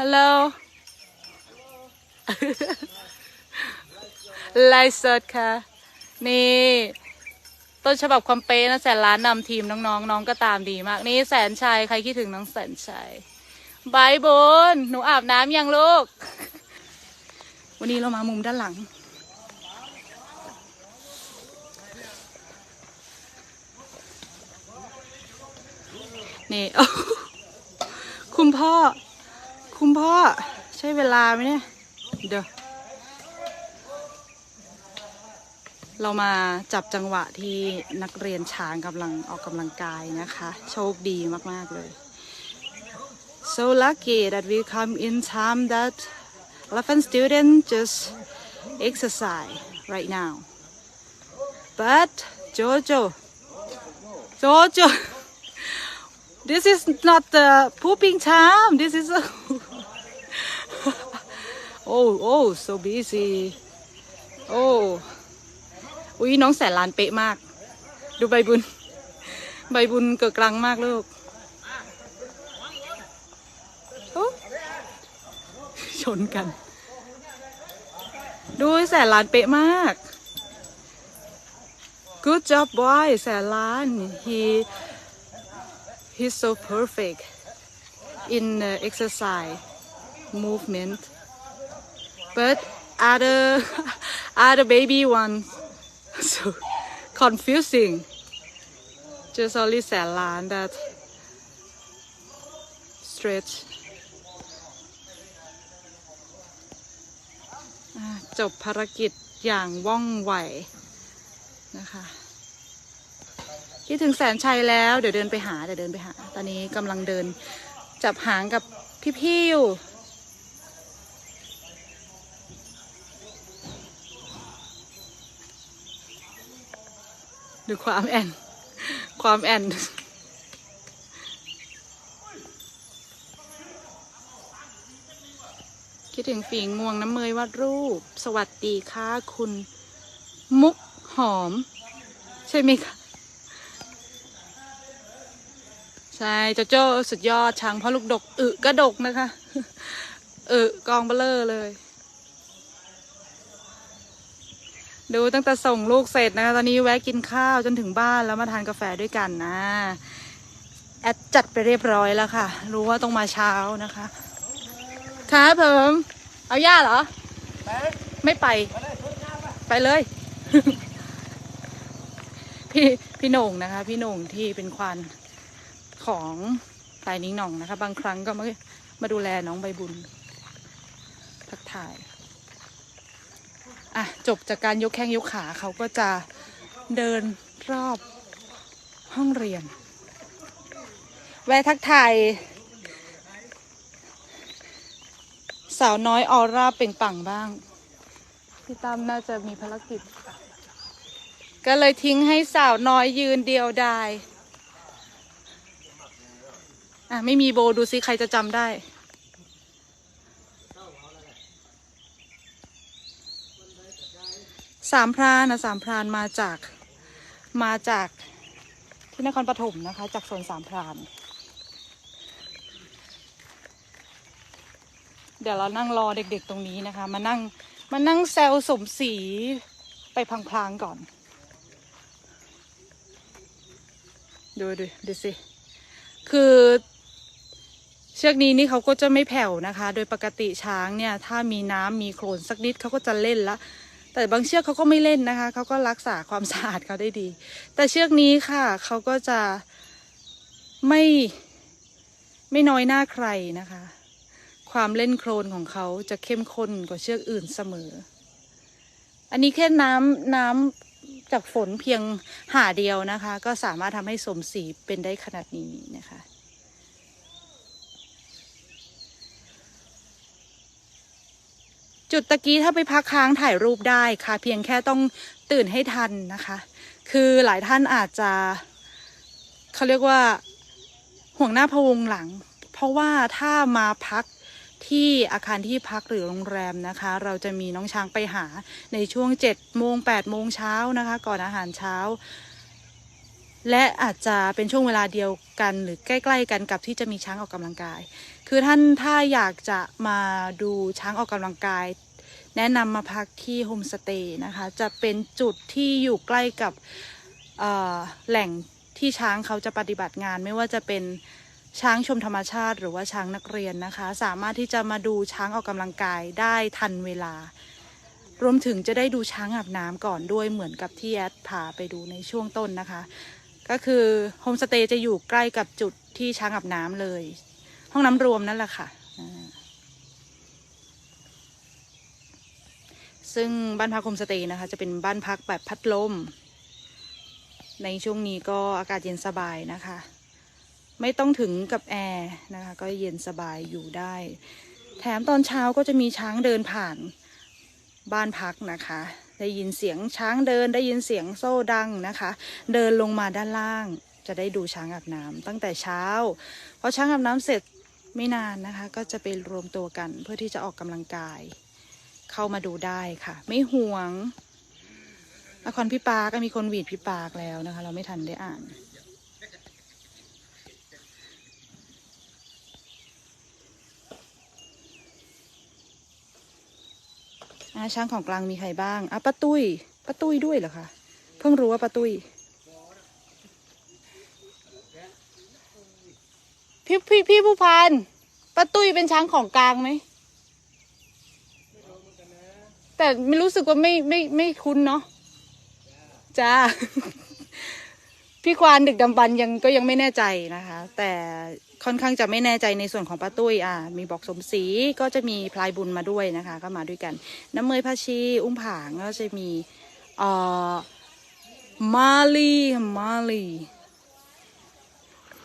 ฮัลโหลไลฟ์สดค่ะ นี่ ต้นฉบับความเป๊ะนะแสนล้านนำทีมน้องๆ น้องก็ตามดีมาก นี่แสนชัย ใครคิดถึงน้องแสนชัยบายบุญหนูอาบน้ำยังลูก วันนี้เรามามุมด้านหลัง นี่ คุณพ่อ คุณพ่อ ใช่เวลาไหมเนี่ย เดี๋ยว เรามาจับจังหวะที่นักเรียนช้างกำลังออกกำลังกายนะคะ โชคดีมาก ๆ เลย so lucky that we come in time that elephant student just exercise right now but Jojo Jojo this is not the pooping time this is a oh oh so busy oh อุ้ยน้องแสนล้านเป๊ะมาก ดูใบบุญ ใบบุญเกิดกลางมากลูกชนกัน ดูแสนล้านเป๊ะมาก good job boy แสนล้าน he he's so perfect in uh, exercise movement but other other baby ones so confusing just only แสนล้าน that stretch จบภารกิจอย่างว่องไวนะคะคิดถึงแสนชัยแล้วเดี๋ยวเดินไปหาเดี๋ยวเดินไปหา ตอนนี้กำลังเดินจับหางกับพี่ๆอยู่ ดูความแอน ความแอน คิดถึงฝีงวงน้ำเมยวาดรูป สวัสดีค่ะคุณ มุกหอม ใช่ไหมคะ ใช่โจโจ้สุดยอดช้างพ่อลูกดก อึก็ดกนะคะ อึกองเบลเลอร์เลย ดูตั้งแต่ส่งลูกเสร็จนะคะ ตอนนี้แวะกินข้าวจนถึงบ้านแล้วมาทานกาแฟด้วยกันนะแอดจัดไปเรียบร้อยแล้วค่ะ รู้ว่าต้องมาเช้านะคะครับผมเอาย่าเหรอ ไม่ไป ไปเลย พี่พี่โหน่งนะคะ พี่โหน่งที่เป็นควานของสายนิ้งหน่องนะคะ บางครั้งก็มามาดูแลน้องใบบุญทักทาย จบจากการยกแข้งยกขาเขาก็จะเดินรอบห้องเรียน แวะทักทายสาวน้อยออร่าเปล่งปังบ้าง พี่ตั้มน่าจะมีภารกิจ ก็เลยทิ้งให้สาวน้อยยืนเดียวดายอะไม่มีโบดูซิใครจะจำได้ สามพรานนะสามพรานมาจากมาจากที่นครปฐมนะคะ จากสวนสามพราน เดี๋ยวเรานั่งรอเด็กๆตรงนี้นะคะ มานั่งมานั่งแซวสมศรีไปพลางๆก่อน ดูดูดูสิ คือเชือกนี้นี่เขาก็จะไม่แผ่วนะคะ โดยปกติช้างเนี่ย ถ้ามีน้ำมีโคลนสักนิดเขาก็จะเล่นละ แต่บางเชือกเขาก็ไม่เล่นนะคะ เขาก็รักษาความสะอาดเขาได้ดี แต่เชือกนี้ค่ะเขาก็จะไม่ไม่น้อยหน้าใครนะคะ ความเล่นโคลนของเขาจะเข้มข้นกว่าเชือกอื่นเสมอ อันนี้แค่น้ำน้ำจากฝนเพียงหาเดียวนะคะ ก็สามารถทำให้สมสีเป็นได้ขนาดนี้นะคะ จุดตะกี้ถ้าไปพักค้างถ่ายรูปได้ค่ะ เพียงแค่ต้องตื่นให้ทันนะคะ คือหลายท่านอาจจะเขาเรียกว่าห่วงหน้าพะวงหลัง เพราะว่าถ้ามาพักที่อาคารที่พักหรือโรงแรมนะคะ เราจะมีน้องช้างไปหาในช่วง7จ็ดโมงแปดโมงเช้านะคะ ก่อนอาหารเช้า และอาจจะเป็นช่วงเวลาเดียวกันหรือใกล้ ๆ กันกับที่จะมีช้างออกกำลังกายคือคือท่านถ้าอยากจะมาดูช้างออกกำลังกาย แนะนำมาพักที่โฮมสเตย์นะคะ จะเป็นจุดที่อยู่ใกล้กับแหล่งที่ช้างเขาจะปฏิบัติงานไม่ว่าจะเป็นช้างชมธรรมชาติหรือว่าช้างนักเรียนนะคะ สามารถที่จะมาดูช้างออกกำลังกายได้ทันเวลา รวมถึงจะได้ดูช้างอาบน้ำก่อนด้วยเหมือนกับที่แอดพาไปดูในช่วงต้นนะคะ ก็คือโฮมสเตย์จะอยู่ใกล้กับจุดที่ช้างอาบน้ำเลย ห้องน้ำรวมนั่นแหละค่ะอ่า ซึ่งบ้านพักโฮมสเตย์นะคะ จะเป็นบ้านพักแบบพัดลม ในช่วงนี้ก็อากาศเย็นสบายนะคะ ไม่ต้องถึงกับแอร์นะคะ ก็เย็นสบายอยู่ได้ แถมตอนเช้าก็จะมีช้างเดินผ่านบ้านพักนะคะ ได้ยินเสียงช้างเดินได้ยินเสียงโซ่ดังนะคะ เดินลงมาด้านล่าง จะได้ดูช้างอาบน้ำตั้งแต่เช้าพอช้างอาบน้ำเสร็จไม่นานนะคะ ก็จะไปรวมตัวกันเพื่อที่จะออกกำลังกาย เข้ามาดูได้ค่ะ ไม่ห่วงละครพี่ปาก็มีคนหวีดพี่ปากแล้วนะคะ เราไม่ทันได้อ่าน อาช้างของกลางมีใครบ้างอะป้าตุ้ยป้าตุ้ยด้วยเหรอคะเพิ่งรู้ว่าป้าตุ้ยพี่พี่พี่ผู้พันป้าตุ้ยเป็นช้างของกลางไหม แต่ไม่รู้สึกว่าไม่ไม่ไม่คุ้นเนาะจ้า พี่ควานดึกดำบรรยังก็ยังไม่แน่ใจนะคะ แต่ค่อนข้างจะไม่แน่ใจในส่วนของป้าตุ้ยอะมีบอกสมศรีก็จะมีพลายบุญมาด้วยนะคะ ก็มาด้วยกัน น้ำเมยพาชี อุ้มผางก็จะมีเอ่อมาลีมาลี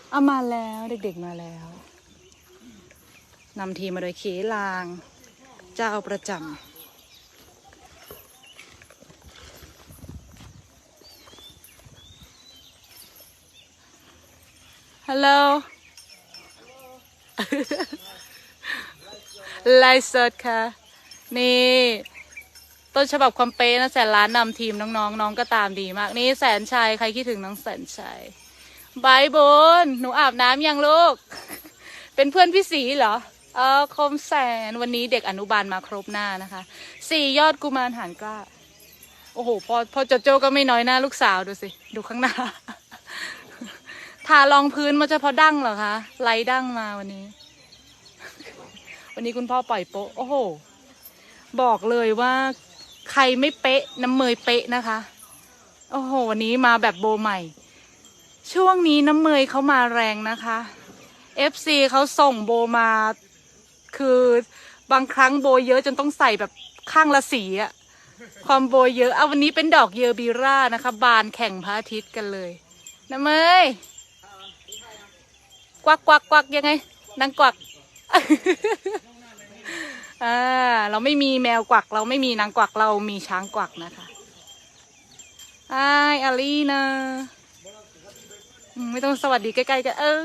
เอามาแล้วเด็กๆมาแล้วนำทีมมาโดยเคลาง เจ้าประจำ ฮัลโหลไลฟ์สดค่ะ นี่ ต้นฉบับความเป๊ะนะแสนล้านนำทีมน้องๆ น้องก็ตามดีมาก นี่แสนชัย ใครคิดถึงน้องแสนชัยบายบนหนูอาบน้ำยังลูก เป็นเพื่อนพี่สีเหรอ เออคมแสนวันนี้เด็กอนุบาลมาครบหน้านะคะ สี่ยอดกุมารหานกล้า โอ้โห พอพอโจโจก็ไม่น้อยหน้าลูกสาวดูสิ ดูข้างหน้า ทารองพื้นมาเฉพาะดั้งเหรอคะไล่ดั้งมาวันนี้ วันนี้คุณพ่อปล่อยโป๊ะโอ้โห บอกเลยว่าใครไม่เป๊ะ น้ำเมยเป๊ะนะคะ โอ้โห วันนี้มาแบบโบใหม่ ช่วงนี้น้ำเมยเขามาแรงนะคะ FC เขาส่งโบมา คือบางครั้งโบเยอะจนต้องใส่แบบข้างละสีอะความโบเยอะ เอาวันนี้เป็นดอกเยอบีร่านะคะ บานแข่งพระอาทิตย์กันเลยน้ำเมย วักกวักกวักยังไงนางกวักอ่าเราไม่มีแมวกวัก เราไม่มีนางกวักเรามีช้างกวักนะคะไอายอาลีนะไม่ต้องสวัสดีใกล้ๆกันเออ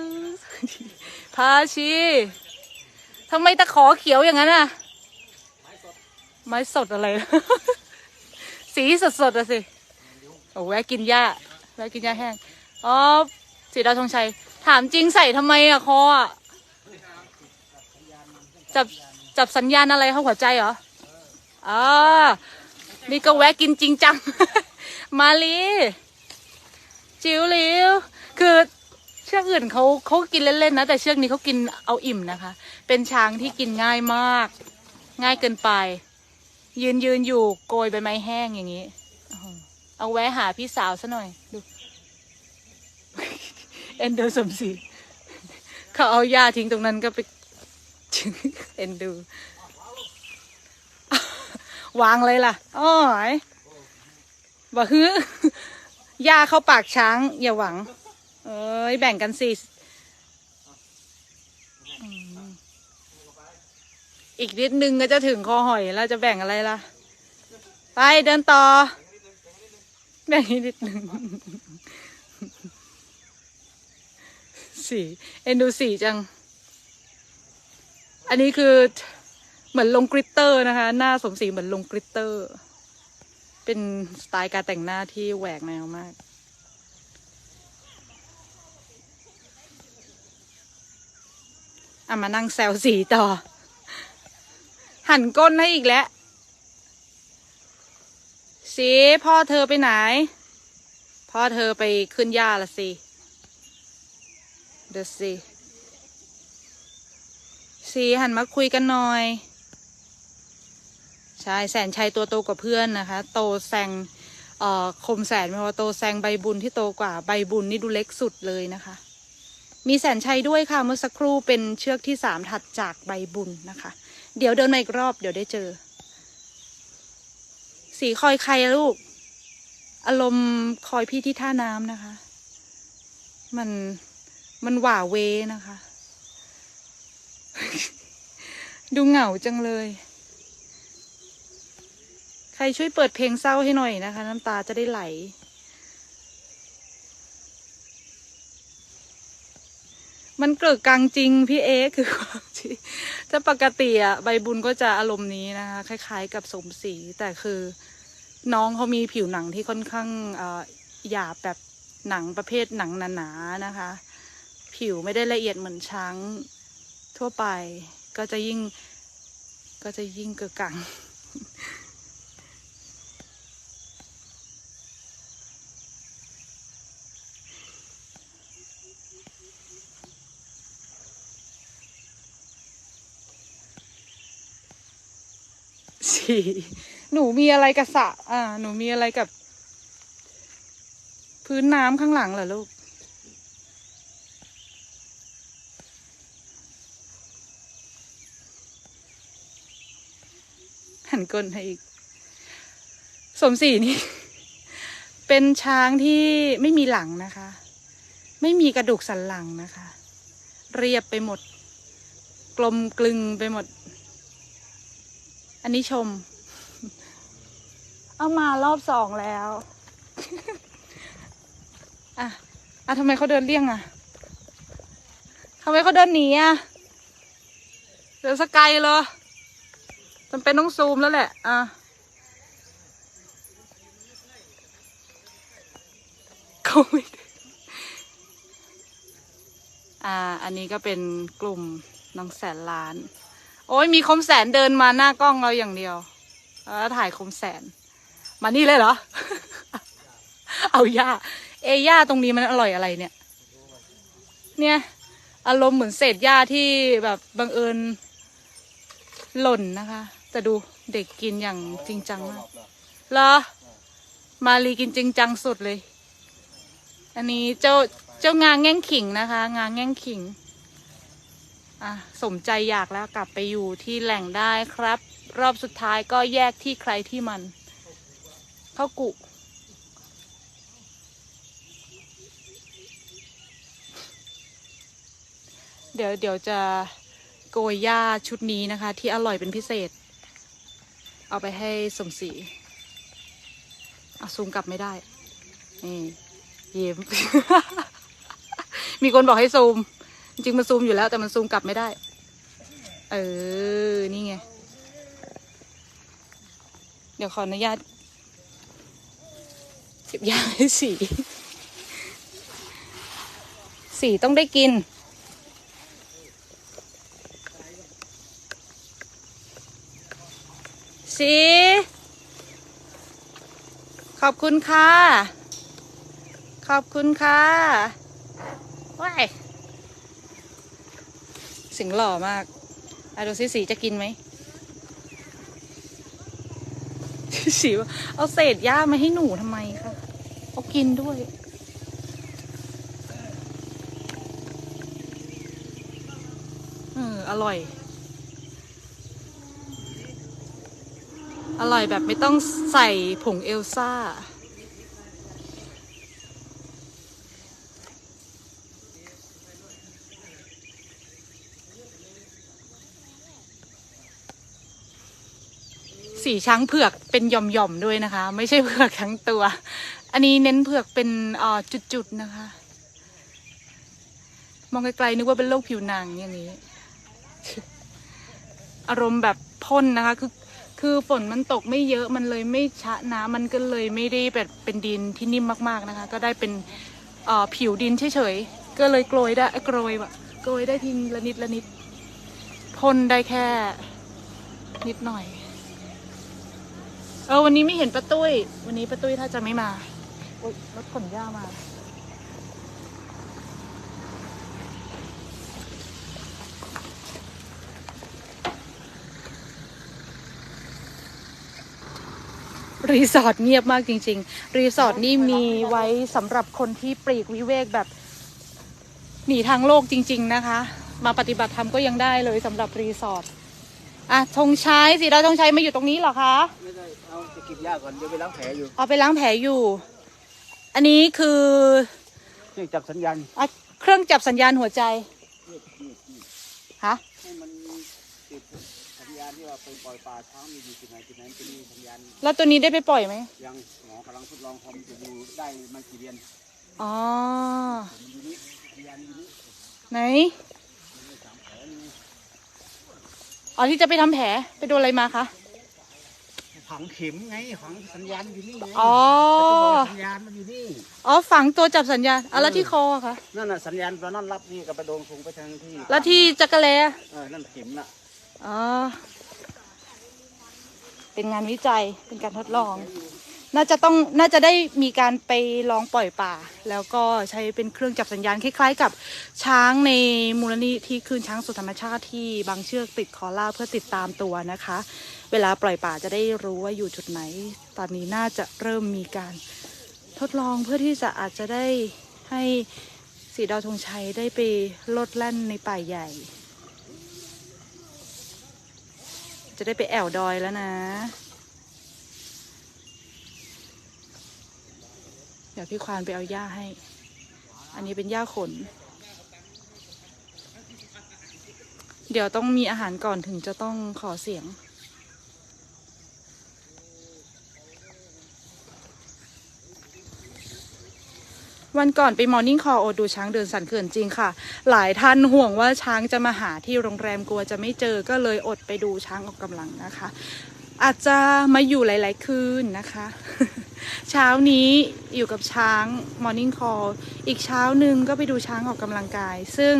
พาชีทำไมตะขอเขียวอย่างนั้นอะ ไม้สดอะไร สีสดๆอะสิโอ้แวะกินหญ้าแวะกินหญ้าแห้งอ๋อสีดาวธงชัย ถามจริงใส่ทำไมอะคออะจับจับสัญญาณอะไรเข้าหัวใจเหรออ๋อนี่ก็แวะกินจริงจัง มาลีจิ๋วหลิวคือเชือกอื่นเขาเขากินเล่นๆนะ แต่เชือกนี้เขากินเอาอิ่มนะคะ เป็นช้างที่กินง่ายมาก ง่ายเกินไป ยืนยืนอยู่โกยใบไม้แห้งอย่างนี้ เอาแวะหาพี่สาวซะหน่อยดู เอ็นดูสมศรีเขาเอาหญ้าทิ้งตรงนั้นก็ไปเอ็นดู วางเลยล่ะอ้อยบ่ฮื้อยาเข้าปากช้าง อย่าหวัง เอ้ยแบ่งกันสิอีกนิดนึงก็จะถึงคอหอยแล้วจะแบ่งอะไรล่ะ ไปเดินต่อ แบ่งอีกนิดนึง สีเอ็นดูสีจัง อันนี้คือเหมือนลงกริตเตอร์นะคะ หน้าสมศรีเหมือนลงกริตเตอร์ เป็นสไตล์การแต่งหน้าที่แหวกแนวมากนอะมานั่งแซวสีต่อ หันก้นให้อีกแล้ว สีพ่อเธอไปไหน พ่อเธอไปขึ้นหญ้าละสิ เดี๋ยวสิสีหันมาคุยกันหน่อยใช่แสนชัยตัวโตกว่าเพื่อนนะคะ โตแซงเอ่อคมแสนไม่ว่าโตแซงใบบุญที่โตกว่าใบบุญนี่ดูเล็กสุดเลยนะคะ มีแสนชัยด้วยค่ะเมื่อสักครู่เป็นเชือกที่สามถัดจากใบบุญนะคะ เดี๋ยวเดินมาอีกรอบเดี๋ยวได้เจอ สีคอยใครลูก อารมณ์คอยพี่ที่ท่าน้ำนะคะ มัน มันหว่าเวนะคะ ดูเหงาจังเลย ใครช่วยเปิดเพลงเศร้าให้หน่อยนะคะ น้ำตาจะได้ไหล มันเกิดกลางจริงพี่เอคือความจริงถ้าปกติอะใบบุญก็จะอารมณ์นี้นะคะ คล้าย ๆ กับสมศรีแต่คือน้องเขามีผิวหนังที่ค่อนข้างหยาบแบบหนังประเภทหนังหนาๆนะคะ ผิวไม่ได้ละเอียดเหมือนช้างทั่วไป ก็จะยิ่งก็จะยิ่งเกิดกังสี่หนูมีอะไรกับสระอ่า หนูมีอะไรกับ พื้นน้ำข้างหลังเหรอลูก หันก้นให้อีก สมศรีนี่ เป็นช้างที่ไม่มีหลังนะคะ ไม่มีกระดูกสันหลังนะคะ เรียบไปหมด กลมกลึงไปหมด อันนี้ชม เอามารอบสองแล้วอะอะทำไมเขาเดินเลี่ยงอะทำไมเขาเดินหนีอะเดินสกายเลย จำเป็นต้องซูมแล้วแหละ อะเขาไม่ได้อ่า อันนี้ก็เป็นกลุ่มน้องแสนล้าน โอ้ยมีคมแสนเดินมาหน้ากล้องเราอย่างเดียว แล้วถ่ายคมแสน มานี่เลยเหรอ เอาย่า เอย่าตรงนี้มันอร่อยอะไรเนี่ย เนี่ยอารมณ์เหมือนเศษหญ้าที่แบบบังเอิญหล่นนะคะ แต่ดูเด็กกินอย่างจริงจังมากเหรอ มารีกินจริงจังสุดเลย อันนี้เจ้าเจ้างาแง่งขิงนะคะ งาแง่งขิง อะสมใจอยากแล้วกลับไปอยู่ที่แหล่งได้ครับ รอบสุดท้ายก็แยกที่ใครที่มันเข้ากุเดี๋ยวเดี๋ยวจะโกยหญ้าชุดนี้นะคะ ที่อร่อยเป็นพิเศษ เอาไปให้สมศรีเอาซูมกลับไม่ได้ นี่เยิ้มมีคนบอกให้ซูม จริงมันซูมอยู่แล้ว แต่มันซูมกลับไม่ได้ เออ นี่ไง เดี๋ยวขออนุญาตเก็บยาให้สี สีต้องได้กิน สี ขอบคุณค่ะ ขอบคุณค่ะว้ายสิงหล่อมากอะดูสิสีจะกินไหมสีเอาเศษหญ้ามาให้หนูทำไมคะเอากินด้วยเอออร่อย อร่อยแบบไม่ต้องใส่ผงเอลซ่า สีช้างเผือกเป็นหย่อมๆด้วยนะคะ ไม่ใช่เผือกทั้งตัว อันนี้เน้นเผือกเป็นออจุดๆนะคะ มองไกลๆนึกว่าเป็นโรคผิวหนังอย่างนี้ อารมณ์แบบพ่นนะคะ คือ คือฝนมันตกไม่เยอะมันเลยไม่ชะน้ำมันก็เลยไม่ได้แบบเป็นดินที่นิ่มมากๆนะคะ ก็ได้เป็นผิวดินเฉยๆก็เลยโกรยได้โกรยว่ะโกรยได้ทีละนิดละนิดพ่นได้แค่ นิดหน่อย เออวันนี้ไม่เห็นป้าตุ้ย วันนี้ป้าตุ้ยถ้าจะไม่มาโอ๊ยรถขนหญ้ามา รีสอร์ทเงียบมากจริง ๆ รีสอร์ทนี่มีไว้สำหรับคนที่ปลีกวิเวกแบบหนีทางโลกจริง ๆ นะคะ มาปฏิบัติธรรมก็ยังได้เลยสำหรับรีสอร์ทอะธงชัยสีดาวธงชัยมาอยู่ตรงนี้เหรอคะไม่ได้เอาจะเก็บยาก่อนเดี๋ยวไปล้างแผลอยู่เอาไปล้างแผลอยู่ อันนี้คือเครื่องจับสัญญาณอะเครื่องจับสัญญาณหัวใจฮะ ให้มันติดสัญญาณ ที่ว่าไปปล่อยปลาช้างมีอยู่ที่ไหนที่ไหนจะมีสัญญาณแล้วตัวนี้ได้ไปปล่อยไหมยังหมอกำลังทดลองทำจะดูได้มากี่เดือนอ๋อมันอยู่นี่สัญญาณอยู่นี่ไหนอ๋อที่จะไปทำแผลไปโดนอะไรมาคะฝังเข็มไงฝังสัญญาณอยู่นี่ไงอ๋อแต่ตัวบอกสัญญาณมันอยู่นี่อ๋อฝังตัวจับสัญญาณอะแล้วที่คออะคะนั่นน่ะสัญญาณตอนนั้นรับนี่กับไปโดนสูงไปทางที่แล้วที่จักรแลเออนั่นเข็มน่ะอ๋อ เป็นงานวิจัยเป็นการทดลอง น่าจะต้องน่าจะได้มีการไปลองปล่อยป่า แล้วก็ใช้เป็นเครื่องจับสัญญาณคล้ายๆ กับช้างในมูลนิธิคืนช้างสู่ธรรมชาติที่บางเชือกติดคอล่าเพื่อติดตามตัวนะคะ เวลาปล่อยป่าจะได้รู้ว่าอยู่จุดไหน ตอนนี้น่าจะเริ่มมีการทดลองเพื่อที่จะอาจจะได้ให้สีดาวธงชัยได้ไปลดแล่นในป่าใหญ่ จะได้ไปแอวดอยแล้วนะ เดี๋ยวพี่ควานไปเอาหญ้าให้ อันนี้เป็นหญ้าขน เดี๋ยวต้องมีอาหารก่อนถึงจะต้องขอเสียง วันก่อนไปมอร์นิ่งคอโอดูช้างเดินสันเขื่อนจริงค่ะ หลายท่านห่วงว่าช้างจะมาหาที่โรงแรมกลัวจะไม่เจอก็เลยอดไปดูช้างออกกำลังนะคะ อาจจะมาอยู่หลาย ๆ คืนนะคะ เช้านี้อยู่กับช้าง Morning Call อีกเช้าหนึ่งก็ไปดูช้างออกกำลังกาย ซึ่ง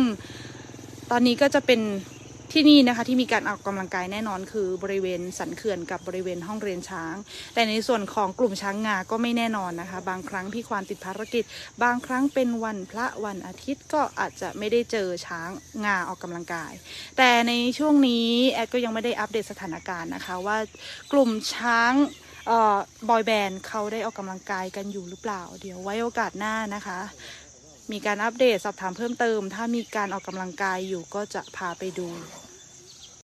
ตอนนี้ก็จะเป็น ที่นี่นะคะที่มีการออกกำลังกายแน่นอนคือบริเวณสันเขื่อนกับบริเวณห้องเรียนช้าง แต่ในส่วนของกลุ่มช้างงาก็ไม่แน่นอนนะคะ บางครั้งพี่ควานติดภารกิจ บางครั้งเป็นวันพระวันอาทิตย์ก็อาจจะไม่ได้เจอช้างงาออกกำลังกาย แต่ในช่วงนี้แอดก็ยังไม่ได้อัปเดตสถานการณ์นะคะว่ากลุ่มช้างออบอยแบนด์เขาได้ออกกำลังกายกันอยู่หรือเปล่า เดี๋ยวไว้โอกาสหน้านะคะ มีการอัปเดตสอบถามเพิ่มเติม ถ้ามีการออกกำลังกายอยู่ก็จะพาไปดู